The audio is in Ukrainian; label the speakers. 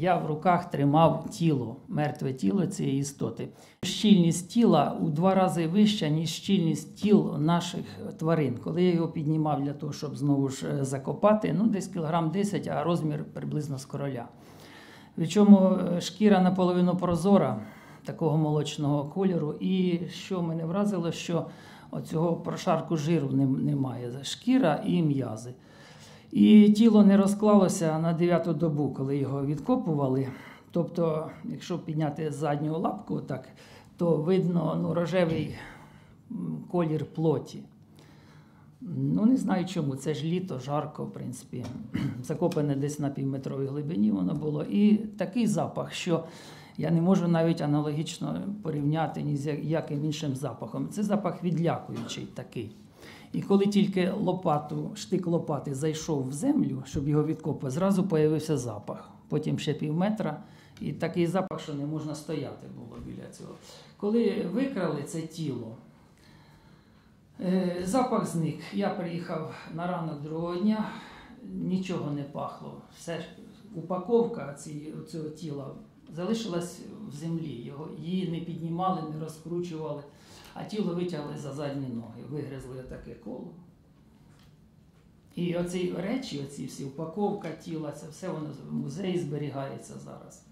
Speaker 1: я в руках тримав тіло, мертве тіло цієї істоти. Щільність тіла у два рази вища, ніж щільність тіл наших тварин. Коли я його піднімав для того, щоб знову ж е, закопати, ну десь кілограм 10, а розмір приблизно з короля. Причому е, шкіра наполовину прозора, такого молочного кольору. І що мене вразило, що оцього прошарку жиру немає. Шкіра і м'язи. І тіло не розклалося на дев'яту добу, коли його відкопували. Тобто, якщо підняти задню лапку, так, то видно ну, рожевий колір плоті. Ну, не знаю чому. Це ж літо, жарко, в принципі. Закопане десь на півметровій глибині воно було. І такий запах, що я не можу навіть аналогічно порівняти ні з яким іншим запахом. Це запах відлякуючий такий. І коли тільки лопату, штик лопати зайшов в землю, щоб його відкопати, зразу появився запах. Потім ще пів метра, і такий запах, що не можна стояти було біля цього. Коли викрали це тіло, Е, Запах зник. Я приїхав на ранок другого дня, нічого не пахло. Все упаковка цього тіла залишилась в землі. Його, її не піднімали, не розкручували, а тіло витягли за задні ноги, вигризли таке коло. І оці речі, оці всі упаковка тіла, це все воно в музеї зберігається зараз.